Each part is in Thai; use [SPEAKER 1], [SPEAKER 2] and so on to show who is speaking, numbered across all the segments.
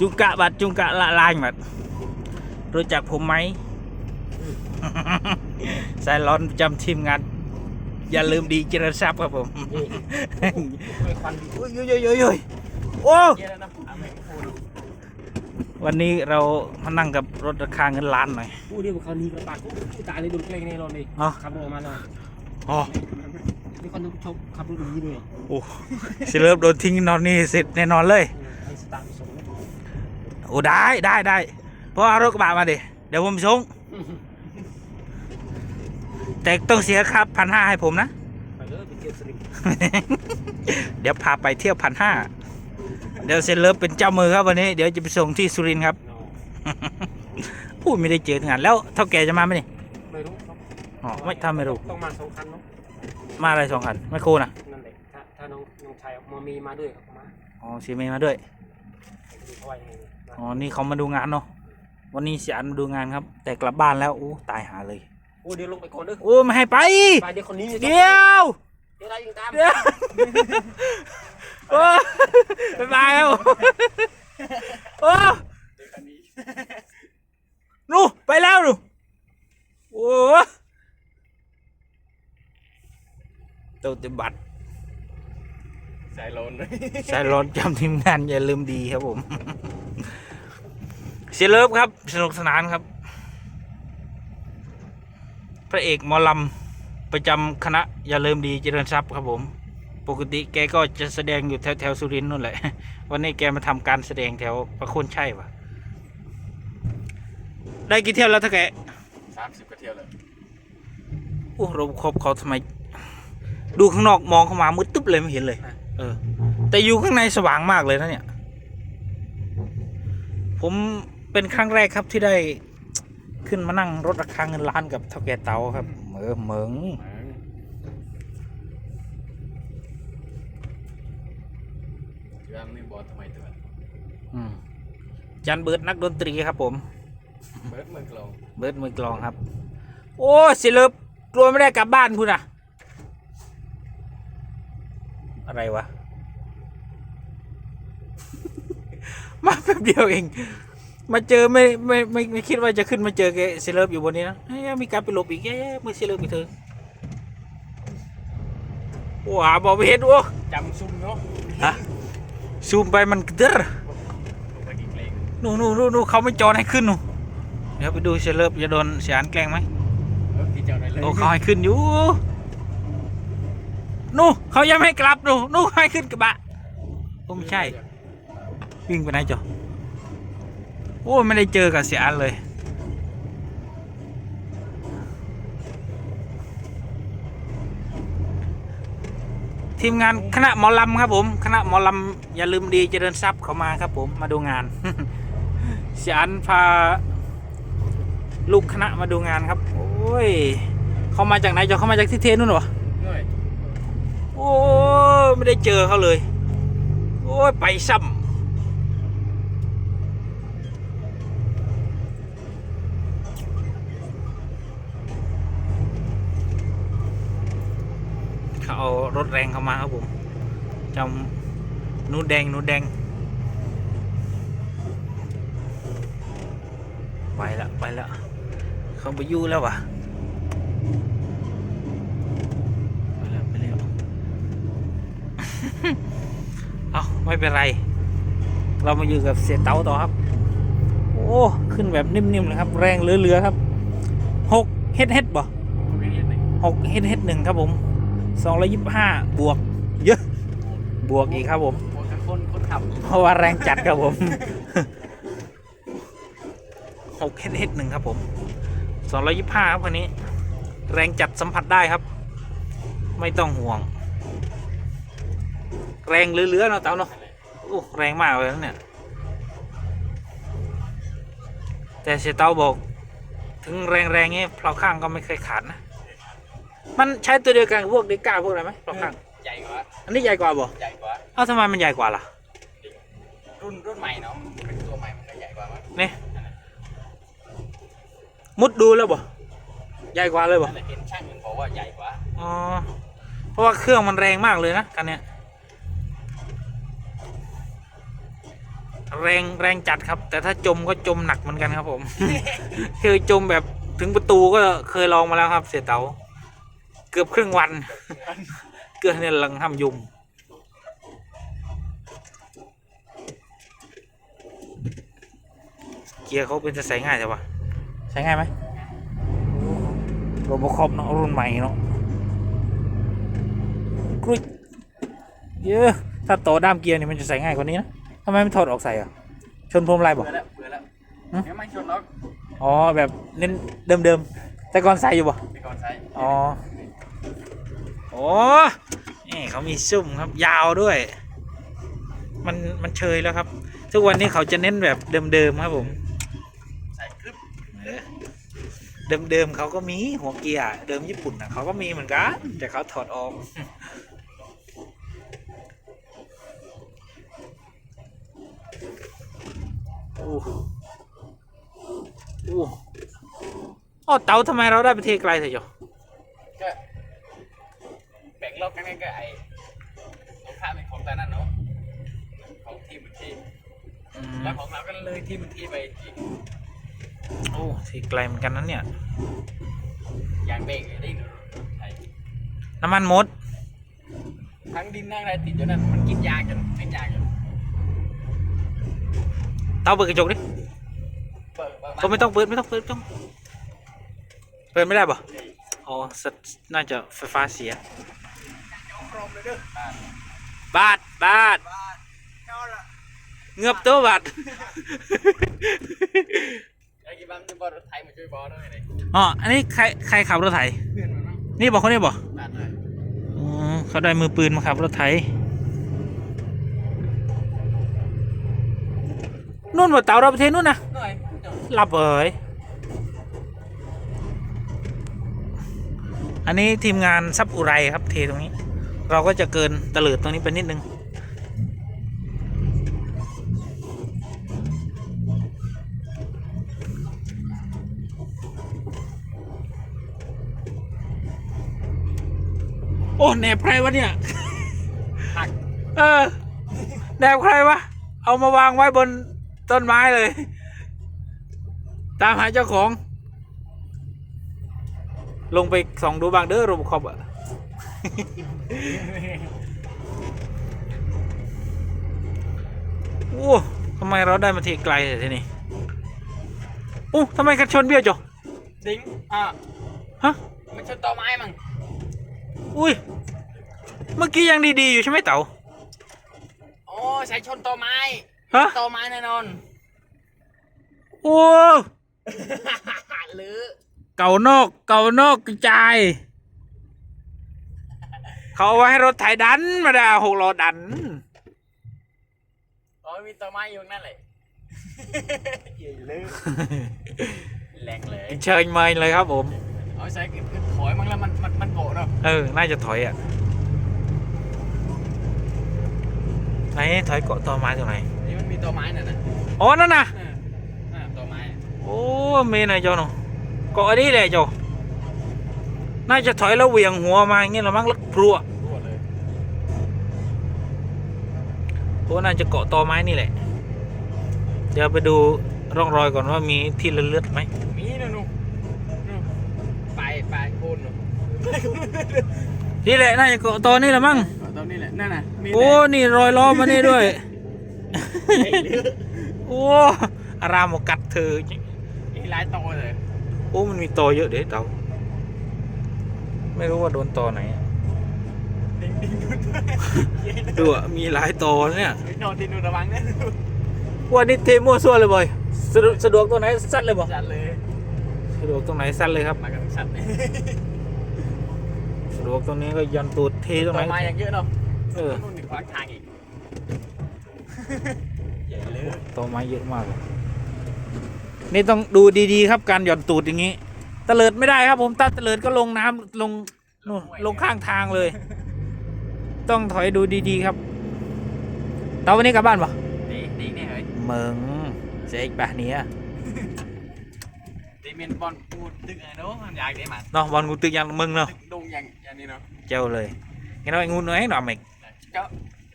[SPEAKER 1] จุงกะบัดจุงกะละลายบัดรู้จักผมไหมสายร้อนประจำทีมงาน อย่าลืมดีเจริญทรัพย์ครับผม
[SPEAKER 2] ไม่ควันดี
[SPEAKER 1] โอ้ยโอ้ยโอ้ยโอ้ยโอ้ยโอ้
[SPEAKER 2] เยอะแล้วนะอะไม่พูด
[SPEAKER 1] วันนี้เรามานั่งกับรถราคาเงินล้านหน่อย
[SPEAKER 2] พูดดิว่าเขานีกระปากผู้ตายเลยโดนเกรงแน่นอนเลย
[SPEAKER 1] อ๋อ
[SPEAKER 2] ขับรถออกมาเลย
[SPEAKER 1] อ๋อ
[SPEAKER 2] นี่คนต้องชกขับรถอย่างนี้ด้วย
[SPEAKER 1] โอ้สิเลิฟโดนทิ้งนอนนี่เสร็จแน่นอนเลย
[SPEAKER 2] เออไอ้สตาร์ทส่งนะ
[SPEAKER 1] โอ้ได้ได้ได้เพราะเอารถกระบะมาดิเดี๋ยวผมส่งแต่ต้องเสียครับพันห้าให้ผมนะ
[SPEAKER 2] ไปเลยไปเที่ยวสลิม
[SPEAKER 1] เดี๋ยวพาไปเที่ยวพันห้าเดี๋ยวเซนเลิฟเป็นเจ้ามือครับวันนี้ เดี๋ยวจะไปส่งที่สุรินทร์ครับ พูดไม่ได้เจองานแล้วเท่าแกจะมาไหมนี่
[SPEAKER 2] ไม่รู้ครับ
[SPEAKER 1] อ๋อไม่ทำไม่รู้
[SPEAKER 2] ต้องมาสองคันเนาะ
[SPEAKER 1] มาอะไรสองคันไม่โคนะ
[SPEAKER 2] นั่นแหละถ้าถ้าน้องน้องชายมามีมาด้วยครับมา
[SPEAKER 1] อ๋อซีเมย์มาด้วย
[SPEAKER 2] ดูเขาไว้ยังไง
[SPEAKER 1] อ๋อ นี่เขามาดูงานเนาะ วันนี้เสียอันมาดูงานครับ แต่กลับบ้านแล้ว โอ้ ตายหาเลย
[SPEAKER 2] โอ้เดี๋ยวลงไปก่อนเด้อ
[SPEAKER 1] โอ้ไม่ให้ไป
[SPEAKER 2] ไปเดี๋ยวคนนี้
[SPEAKER 1] เดี๋ยว
[SPEAKER 2] เดี๋ยวได้ยิงตาม
[SPEAKER 1] เดี๋ยวโอ้บ๊ายบายครับโอ้นู่ไปแล้วนู่โอ้เตัวติบัตร
[SPEAKER 2] สายลนเลย
[SPEAKER 1] สายร้อนจำทีมงานอย่าลืมดีครับผม เสียเลิฟครับ สนุกสนานครับ พระเอกหมอลำประจำคณะอย่าลืมดีเจริญทรัพย์ครับผม ปกติแกก็จะแสดงอยู่แถวแถวสุรินทร์นู่นแหละ วันนี้แกมาทำการแสดงแถวประโคนชัยวะได้กี่เที่ยวแล้วท่าแก
[SPEAKER 2] สามสิบกว่าเที่ยวเลย
[SPEAKER 1] โอ้เราครบเขาทำไม ดูข้างนอกมองเข้ามามืดตึ๊บเลยไม่เห็นเลย เออ แต่อยู่ข้างในสว่างมากเลยนะเนี่ย ผมเป็นครั้งแรกครับที่ได้ขึ้นมานั่งรถราคาเงินล้านกับเท่าแก่เต๋าครับเออเหมิง
[SPEAKER 2] ยังไม่บอกทำไมตัว
[SPEAKER 1] อืมจันเบิร์ดนักดนตรีครับผม
[SPEAKER 2] เบิร์ดเมืองกลอง
[SPEAKER 1] เบิร์ดมือกลองครับ โอ้สิเลิฟกลัวไม่ได้กลับบ้านคุณอะอะไรวะ มาแป๊บเดียวเอง มาเจอไม่ไม่ไม่ไม่คิดว่าจะขึ้นมาเจอแกสิเลิฟอยู่บนนี้นะเฮ้ยมีการไปหลบอีกแย่เมื่อสิเลิฟไปเธอว้าบอกไม่เห็นโอ้
[SPEAKER 2] จำซุ่มเนาะ
[SPEAKER 1] ฮะซูมไปมันกระเด้อ
[SPEAKER 2] ลงไปกี่เพลง
[SPEAKER 1] นู่นนู่นนู่นนู่นเขาไม่จอให้ขึ้นนู่นเดี๋ยวไปดูเชลเลฟจะโดนเสียอันแกล้งไหม
[SPEAKER 2] เออที่เจ้าได้เลย
[SPEAKER 1] โอ้เขาให้ขึ้นอยู่นู่นเขายังไม่ให้กลับนู่นนู่นให้ขึ้นกระบะโอ้ไม่ใช่ วิ่งไปไหนจ๊อโอ้ไม่ได้เจอกับเสียอันเลยทีมงานคณะหมอลำครับผม คณะหมอลำอย่าลืมดีเจริญทรัพย์เขามาครับผมมาดูงานเสียอันพา ลูกคณะมาดูงานครับ โอ้ยเขามาจากไหนจ๊อเขามาจากที่เทนนู่นเหรอ
[SPEAKER 2] ด้วย
[SPEAKER 1] โอ้ยไม่ได้เจอเขาเลย โอ้ยไปซ้ำเขาเอาร ถแรงเข้ามาครับผมจำนูนแดงนูนแดง ไปละไปละเขาไปอยู่แล้ววะไปแล้วไปแล้วเอาไม่เป็นไร เรามาอยู่กับเสียเต๋าต่อครับ โอ้ ขึ้นแบบนิ่มๆเลยครับ แรงเหลือๆครับหกเฮดเฮดบ่
[SPEAKER 2] ไม่เรียนเลย
[SPEAKER 1] หกเฮดเฮดหนึ่งครับผม สองร้อยยี่สิบห้าบวก เยอะ บวกอีกครับผม
[SPEAKER 2] โอ้แต่คนคนขับ
[SPEAKER 1] เพราะว่าแรงจัดครับผมหกเฮดเฮดหนึ่งครับผมสองร้อยยี่ห้าครับคันนี้ แรงจัดสัมผัสได้ครับ ไม่ต้องห่วง แรงเหลือๆเนาะเต้าเนาะโอ้แรงมากเลยนะเนี่ย แต่เสียเต้าบอก ถึงแรงๆงี้เพลาข้างก็ไม่เคยขาดนะ มันใช้ตัวเดียวกันกับพวกเดก้าพวกอะไรไหมเพลาข้าง
[SPEAKER 2] ใหญ่กว่า
[SPEAKER 1] อันนี้ใหญ่กว่าบ่
[SPEAKER 2] ใหญ่กว่า
[SPEAKER 1] เอ้าทำไมมันใหญ่กว่าล่ะ
[SPEAKER 2] รุ่นรุ่นใหม่เนาะเป็นตัวใหม่มันก็ใหญ่กว่ามั้ง
[SPEAKER 1] นี่มุดดูแล้วบ่ใหญ่กว่าเลยบ่
[SPEAKER 2] นั่นแหละเห็นช่างมันบอกว่าใหญ่กว่า
[SPEAKER 1] อ๋อเพราะว่าเครื่องมันแรงมากเลยนะกันเนี้ยแรงแรงจัดครับ แต่ถ้าจมก็จมหนักเหมือนกันครับผม เคยจมแบบถึงประตูก็เคยลองมาแล้วครับ เสียเต๋า เกือบครึ่งวัน เกือบเนี่ยลังห้ามยุมเกียร์เขาเป็นจะใส่ง่ายใช่ปะใช้ง่ายไหมโรบคอปเนาะรุ่นใหม่เนาะกรุยเยอะถ้าต่อด้ามเกียร์นี่มันจะใส่ง่ายกว่านี้นะทำไมไม่ถอดออกใส่อะ ชนพรมลายบอก
[SPEAKER 2] เบื่อแล้วเบื่อแล้ว
[SPEAKER 1] ฮะ
[SPEAKER 2] เดี๋ยวไม่ชนล็อก
[SPEAKER 1] อ๋อแบบเน้นเดิมๆแต่ก่อนใส่อยู่ป่ะ
[SPEAKER 2] ไปก่อนใช้
[SPEAKER 1] อ๋อโอ้นี่เขามีซุ่มครับยาวด้วย มันมันเชยแล้วครับ ทุกวันนี้เขาจะเน้นแบบเดิมๆครับผม
[SPEAKER 2] ใส่คลิป
[SPEAKER 1] เดิมๆเขาก็มีหัวเกียร์เดิมญี่ปุ่นนะเขาก็มีเหมือนกัน แต่เขาถอดออกโอ้โหโอ้โหอ๋อเตาทำไมเราได้ไปเทไกลเถอะโย
[SPEAKER 2] แล้วของเราก็เลยทีมเหมือนทีมไปอีก
[SPEAKER 1] โอ้เทไกลเหมือนกันนั้นเนี่ย
[SPEAKER 2] ยางเบรกได้ไอ้
[SPEAKER 1] น้ำมันหมด
[SPEAKER 2] ทั้งดินทั้งอะไรติดอยู่นั่นมันกินยางจนเป็นยางจน
[SPEAKER 1] เต๋าเปิดกระจกดิ
[SPEAKER 2] เปิดเปิด
[SPEAKER 1] ก็ไม่ต้องเปิดไม่ต้องเปิดไม่ต้อง เปิดไม่ได้ป่ะอ๋อสตน่าจะไฟฟ้าเสีย
[SPEAKER 2] กรมเลยเด้อบา
[SPEAKER 1] ทบาท
[SPEAKER 2] บ้าน เท่าละ
[SPEAKER 1] เงือบตัวบาท
[SPEAKER 2] ไอ้กี่บ้านจะบอลรถไทยมาช่วยบอลด้วยเลย
[SPEAKER 1] อ๋อ อันนี้ใครใครขับรถไถ
[SPEAKER 2] เพื่อนมันมั้ง
[SPEAKER 1] นี่บอกเขาเนี่ยบอก
[SPEAKER 2] บ้านเลย
[SPEAKER 1] อ๋อเขาได้มือปืนมาขับรถไถนู่นบ่เต่าเราประเทศนู่นนะ
[SPEAKER 2] หน่อยเดี๋ยว
[SPEAKER 1] หลับเอ๋ยอันนี้ทีมงานซับอุไรครับเทตรงนี้ เราก็จะเกินตะเลิดตรงนี้ไปนิดนึง โอ้แหนบใครวะเนี่ย
[SPEAKER 2] หัก
[SPEAKER 1] เออแนบใครวะ เอามาวางไว้บนต้นไม้เลย ตามหาเจ้าของ ลงไปส่องดูบางเด้อโรบคอปอะโอ้ทำไมเราได้มาทีไกลเลยทีนี้โอ้ทำไมกันชนเบี้ยวจ่อ
[SPEAKER 2] ดิ้งอะ
[SPEAKER 1] ฮะ
[SPEAKER 2] มันชนต่อไม้มั้ง
[SPEAKER 1] อุ้ย เมื่อกี้ยังดีๆอยู่ใช่ไหมเต๋า
[SPEAKER 2] โอ้ใช้ชนต่อไม้
[SPEAKER 1] ฮะ
[SPEAKER 2] ต่อไม้แน่นอน
[SPEAKER 1] โอ้
[SPEAKER 2] หรือ
[SPEAKER 1] เก่านอกเก่านอกกระจายเขาเอาไว้ให้รถไถดันมาดาหกล้อดัน
[SPEAKER 2] อ๋อมีต่อไม้อยู่นั่นเลยเย่เลยแรงเลย
[SPEAKER 1] เชิญเมยเลยครับผม
[SPEAKER 2] เอาใช้ถอยมั้งแล้วมันมันมันโกะเนาะ
[SPEAKER 1] เออ น่าจะถอยอะไหนถอยเกาะตอไม้ตรงไหน
[SPEAKER 2] นี่มันมีต่อไม้น่ะนะ
[SPEAKER 1] อ๋อนั่นน่ะ
[SPEAKER 2] เอออ่าต่อไม้
[SPEAKER 1] โอ้เมนายจอเนาะเกาะอันนี้แหละจอน่าจะถอยแล้วเหวี่ยงหัวมาอย่างเงี้ยหรอมั้งแล้วพรัว
[SPEAKER 2] รั่วเลย
[SPEAKER 1] โอ้น่าจะเกาะตอไม้นี่แหละ เดี๋ยวไปดูร่องรอยก่อนว่ามีที่เลือดๆไหม
[SPEAKER 2] มีนะหนูนู่นปลายปลายโคนหนู
[SPEAKER 1] นี่แหละน่าจะเกาะตอนี่แหละมั้ง
[SPEAKER 2] ตอนนี้แหละนั่นน่ะมี
[SPEAKER 1] โอ้นี่รอยล้อมานี่ด้วย
[SPEAKER 2] แต่เลือด
[SPEAKER 1] โอ้อารามบอกกัดเธอ
[SPEAKER 2] มีหลายตัวเลย
[SPEAKER 1] โอ้มันมีตอเยอะเด็ดเตาไม่รู้ว่าโดนตอไหนอะ
[SPEAKER 2] ดิ้งดิ้งนู่น
[SPEAKER 1] ดูอะมีหลายตอเนี่ย
[SPEAKER 2] นอนที่นู่นระวังนะ
[SPEAKER 1] วันนี้เทมั่วซั่วเลยบอยสะดวกสะดวกตรงไหนสั้นเลยบ่
[SPEAKER 2] จัดเลย
[SPEAKER 1] สะดวกตรงไหนสั้นเลยครับ
[SPEAKER 2] มากันชัดเลย
[SPEAKER 1] สะด วกตรงนี้ก็ยันตูดเทตรงไห
[SPEAKER 2] ต่อนไม้อย่างเยอะเนาะ
[SPEAKER 1] เออ
[SPEAKER 2] นู่นนี่ขวางทางอีกใหญ่เลย
[SPEAKER 1] ตอไม้เยอะมากเลยนี่ต้องดูดีๆ ครับการหย่อนตูดอย่างนี้ตะเลิดไม่ได้ครับ ผมถ้าตะเลิดก็ลงน้ำลงนู่นลงข้างทางเลย ต้องถอยดูดีๆครับเตาวันนี้กลับบ้านปะ
[SPEAKER 2] ดีดีนี่เฮ้ย
[SPEAKER 1] เมืองเจ๊กปะเนี้ย
[SPEAKER 2] ดีเมนบอลพูดดึกไอ้เนาะมันอยากได้มัน
[SPEAKER 1] เนาะบอลกูตึกยังมึงเนาะ
[SPEAKER 2] ดึกดงอย่างอย่างนี้เนาะ
[SPEAKER 1] เจ้าเลยงั้นเอาไอ้งูน้อยหน่อยไหม
[SPEAKER 2] ก็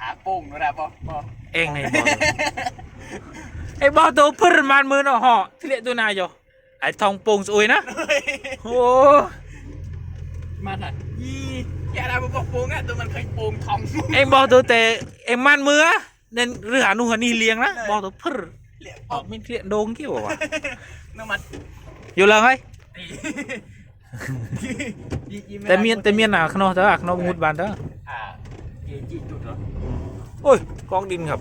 [SPEAKER 2] หาโป่งนู่นแหละปอปอ
[SPEAKER 1] เองในบอลไอ้บอตัวพื้นมันมือเนาะเหาะที่เรียกตัวนายอยู่ไอ้ทองโป่งสวยนะโอ้
[SPEAKER 2] มันอะยี่แกอะไรมาบอกโป่งอะตัวมันเคยโป่งทอง
[SPEAKER 1] เอ็งบอกตัวแต่เอ็งมันมือเน้นเรือหานุ่งหันนี่เลี้ยงนะบอกตัวพื้น
[SPEAKER 2] เหลี่ยม
[SPEAKER 1] ออกไม่เรียกโดงเกี่ยววะ
[SPEAKER 2] น้ำมัน
[SPEAKER 1] อยู่เลยไหม
[SPEAKER 2] ตี
[SPEAKER 1] แต่เมียนแต่เมียนหนาขนมเถอะขนมงุดบานเถอะ
[SPEAKER 2] อ่าเกจิจุดเหรอ
[SPEAKER 1] โอ้ยกองดินครับ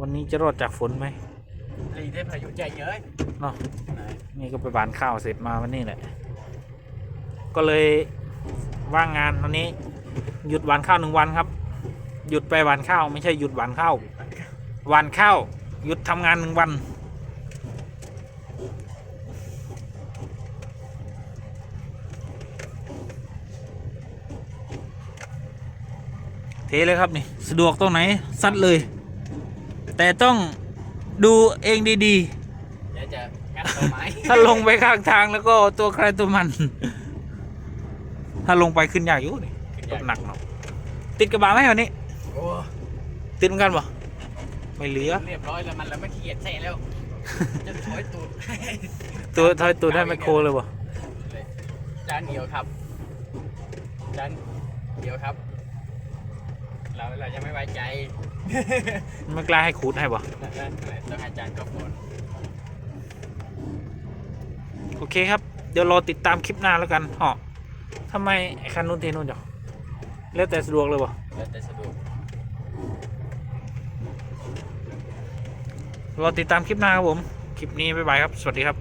[SPEAKER 1] วันนี้จะรอดจากฝนไหม
[SPEAKER 2] ลีได้พายุใจเยอะ
[SPEAKER 1] เนาะนี่ก็ไปบานข้าวเสร็จมาวันนี้แหละ ก็เลยว่างงานวันนี้ หยุดหวานข้าวหนึ่งวันครับ หยุดไปหวานข้าว ไม่ใช่หยุดหวานข้าวหวานข้าว หยุดทำงานหนึ่งวัน เทเลยครับนี่สะดวกตรงไหนซัดเลย แต่ต้องดูเองดี
[SPEAKER 2] เดี๋ยวจะงัดต้นไม้
[SPEAKER 1] ๆ ถ้าลงไปข้างทางแล้วก็ตัวใครตัวมัน ถ้าลงไปขึ้นยากอยู่นี่ตกหนักเนาะติดกระบะไหมวันนี้
[SPEAKER 2] โอ้
[SPEAKER 1] ติดเหมือนกันปะไม่เหลือ
[SPEAKER 2] เรียบร้อยแล้วมันแล้วไม่ขี้เกียจเซ่แล้ว จะถอยตูด
[SPEAKER 1] ตัวทอยตัวได้ไมโครเลยปะ
[SPEAKER 2] จานเดียวครับจานเดียวครับ เราเรายังไม่ไว้ใจ
[SPEAKER 1] ไม่กล้าให้ขูดให้ปะ
[SPEAKER 2] ต้องให้จานก็ก่อน
[SPEAKER 1] โอเคครับ เดี๋ยวรอติดตามคลิปหน้าแล้วกันเหาะทำไมไอ้คันนู้นเทนู้นจ้ะแล้วแต่สะดวกเลยปะ
[SPEAKER 2] แล้วแต่สะดวก
[SPEAKER 1] รอติดตามคลิปหน้าครับผม คลิปนี้บ๊ายบายครับ สวัสดีครับ